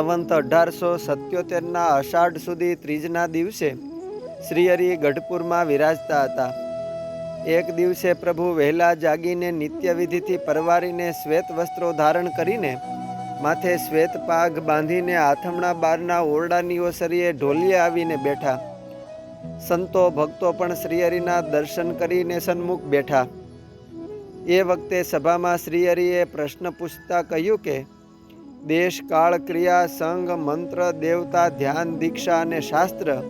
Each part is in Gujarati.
સંવંત અઢારસો સત્યોતેરના અષાઢ સુધી ત્રીજના દિવસે શ્રીહરિ ગઢપુરમાં વિરાજતા હતા. એક દિવસે પ્રભુ વહેલા જાગીને નિત્યવિધિથી પરવારીને શ્વેત વસ્ત્રો ધારણ કરીને માથે શ્વેત પાઘ બાંધીને આથમણા બારના ઓરડાની ઓસરીએ ઢોલીએ આવીને બેઠા. સંતો ભક્તો પણ શ્રીહરિના દર્શન કરીને સન્મુખ બેઠા. એ વખતે સભામાં શ્રીહરિએ પ્રશ્ન પૂછતા કહ્યું કે દેશ કાળ ક્રિયા સંઘ મંત્ર દેવતા ધ્યાન દીક્ષા અને શાસ્ત્ર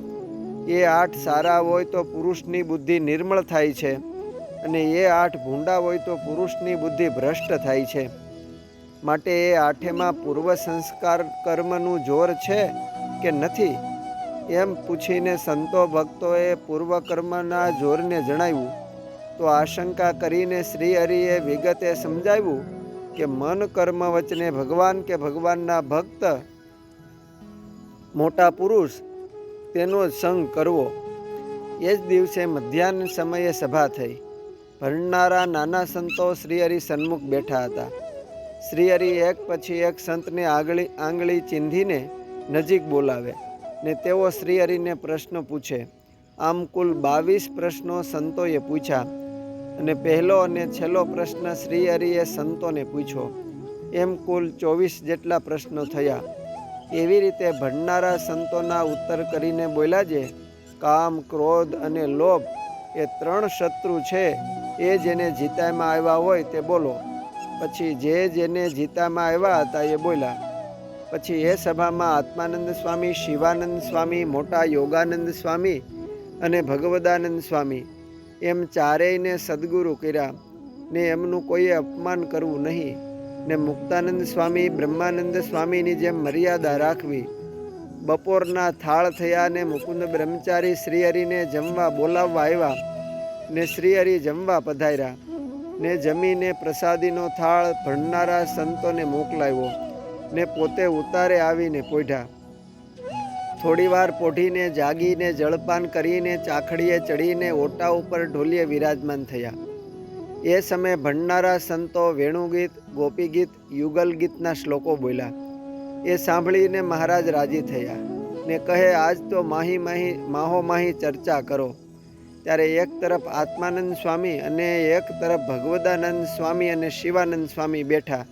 એ આઠ સારા હોય તો પુરુષની બુદ્ધિ નિર્મળ થાય છે અને એ આઠ ભૂંડા હોય તો પુરુષની બુદ્ધિ ભ્રષ્ટ થાય છે. માટે એ આઠેમાં પૂર્વ સંસ્કાર કર્મનું જોર છે કે નથી? એમ પૂછીને સંતો ભક્તોએ પૂર્વ કર્મના જોરને જણાવ્યું. તો આશંકા કરીને શ્રી હરિએ વિગતે સમજાવ્યું કે મન કર્મ વચને ભગવાન કે ભગવાનના ભક્ત મોટા પુરુષ તેનો સંગ કરવો. એ જ દિવસે મધ્યાહન સમયે સભા થઈ. ભણનારા નાના સંતો શ્રીહરિ સન્મુખ બેઠા હતા. શ્રીહરિ એક પછી એક સંતને આગળી, આંગળી ચીંધીને નજીક બોલાવે ને તેઓ શ્રીહરિને પ્રશ્ન પૂછે. આમ કુલ બાવીસ પ્રશ્નો સંતોએ પૂછ્યા. અને પહેલો અને છેલ્લો પ્રશ્ન શ્રી હરિએ સંતોને પૂછ્યો, એમ કુલ ચોવીસ જેટલા પ્રશ્નો થયા. એવી રીતે ભણનારા સંતોના ઉત્તર કરીને બોલ્યા જે, કામ, ક્રોધ અને લોભ એ ત્રણ શત્રુ છે, એ જેને જીતામાં આવ્યા હોય તે બોલો. પછી જે જેને જીતામાં આવ્યા હતા એ બોલ્યા, પછી એ સભામાં આત્માનંદ સ્વામી, શિવાનંદ સ્વામી, મોટા યોગાનંદ સ્વામી અને ભગવદાનંદ સ્વામી એમ ચારેયને સદગુરુ કર્યા ને એમનું કોઈએ અપમાન કરવું નહીં. ને મુક્તાનંદ સ્વામી બ્રહ્માનંદ સ્વામીની જેમ મર્યાદા રાખવી. બપોરના થાળ થયા ને મુકુંદ બ્રહ્મચારી શ્રીહરિને જમવા બોલાવવા આવ્યા ને શ્રીહરિ જમવા પધાર્યા ને જમીને પ્રસાદીનો થાળ ભણનારા સંતોને મોકલાવ્યો ને પોતે ઉતારે આવીને પોઢ્યા. થોડીવાર પોઢીને જાગીને જળપાન કરીને ચાખડીએ ચડીને ઓટા ઉપર ઢોલીએ વિરાજમાન થયા. એ સમયે ભણનારા સંતો વેણુગીત, ગોપીગીત યુગલ ગીતના શ્લોકો બોલ્યા. એ સાંભળીને મહારાજ રાજી થયા ને કહે, આજ તો માહી માહી, માહો માહી ચર્ચા કરો. ત્યારે એક તરફ આત્માનંદ સ્વામી અને એક તરફ ભગવદાનંદ સ્વામી અને શિવાનંદ સ્વામી બેઠા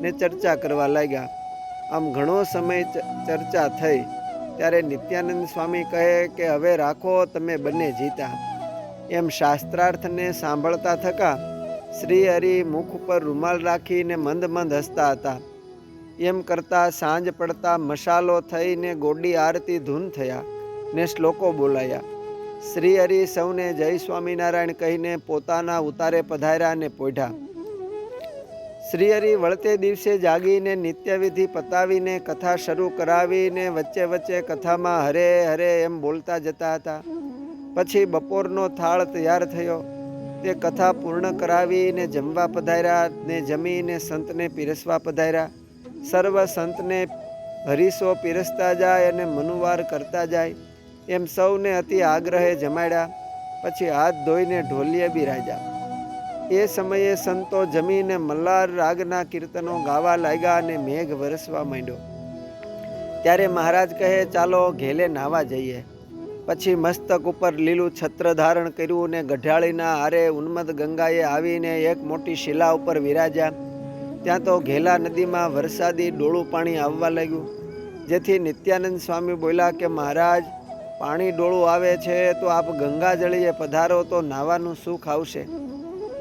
ને ચર્ચા કરવા લાગ્યા. આમ ઘણો સમય ચર્ચા થઈ ત્યારે નિત્યાનંદ સ્વામી કહે કે, હવે રાખો, તમે બંને જીતા. એમ શાસ્ત્રાર્થને સાંભળતા થકા શ્રી હરિ મુખ ઉપર રૂમાલ રાખીને મંદ મંદ હસતા હતા. એમ કરતા સાંજ પડતા મસાલો થઈને ગોડી આરતી ધૂન થયા ને શ્લોકો બોલાયા. શ્રી હરિ સૌને જય સ્વામિનારાયણ કહીને પોતાના ઉતારે પધાર્યા અને પોઢ્યા શ્રી હરિ વળતે દિવસે જાગીને નિત્યવિધિ પતાવીને કથા શરૂ કરાવીને વચ્ચે વચ્ચે કથામાં હરે હરે એમ બોલતા જતા હતા. પછી બપોરનો થાળ તૈયાર થયો. તે કથા પૂર્ણ કરાવીને જમવા પધાર્યા ને જમીને સંતને પીરસવા પધાર્યા. સર્વ સંતને હરીસો પીરસતા જાય અને મનુવાર કરતા જાય. એમ સૌને અતિ આગ્રહે જમાડ્યા. પછી હાથ ધોઈને ઢોલીએ બિરાજ્યા. એ સમયે સંતો જમીને મલ્હાર રાગના કીર્તનો ગાવા લાગ્યા અને મેઘ વરસવા માંડ્યો. ત્યારે મહારાજ કહે, ચાલો ઘેલે નાવા જઈએ. પછી મસ્તક ઉપર લીલું છત્ર ધારણ કર્યું ને ગઢાળીના આરે ઉન્મદ ગંગાએ આવીને એક મોટી શિલા ઉપર વિરાજ્યા. ત્યાં તો ઘેલા નદીમાં વરસાદી ડોળું પાણી આવવા લાગ્યું, જેથી નિત્યાનંદ સ્વામી બોલ્યા કે, મહારાજ, પાણી ડોળું આવે છે તો આપ ગંગા જળીએ પધારો તો નાવાનું સુખ આવશે.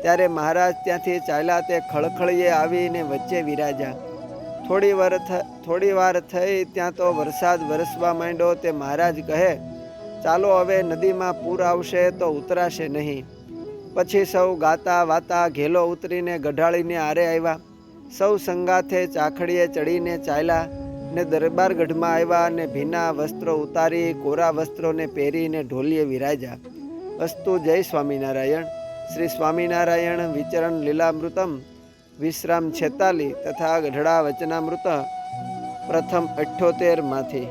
ત્યારે મહારાજ ત્યાંથી ચાલ્યા તે ખળખળીએ આવીને વચ્ચે વિરાજ્યા. થોડી વાર થોડી વાર થઈ ત્યાં તો વરસાદ વરસવા માંડ્યો તે મહારાજ કહે, ચાલો હવે નદીમાં પૂર આવશે તો ઉતરાશે નહીં. પછી સૌ ગાતા વાતા ઘેલો ઉતરીને ગઢાળીને આરે આવ્યા. સૌ સંગાથે ચાખડીએ ચડીને ચાલ્યા ને દરબારગઢમાં આવ્યા ને ભીના વસ્ત્રો ઉતારી, કોરા વસ્ત્રોને પહેરીને ઢોલીએ વિરાજ્યા. અસ્તુ જય સ્વામિનારાયણ. શ્રી સ્વામિનારાયણ વિચરણ લીલામૃતમ વિશ્રામ છેતાલી તથા ગઢડા વચનામૃત પ્રથમ અઠ્યોતેરમાંથી.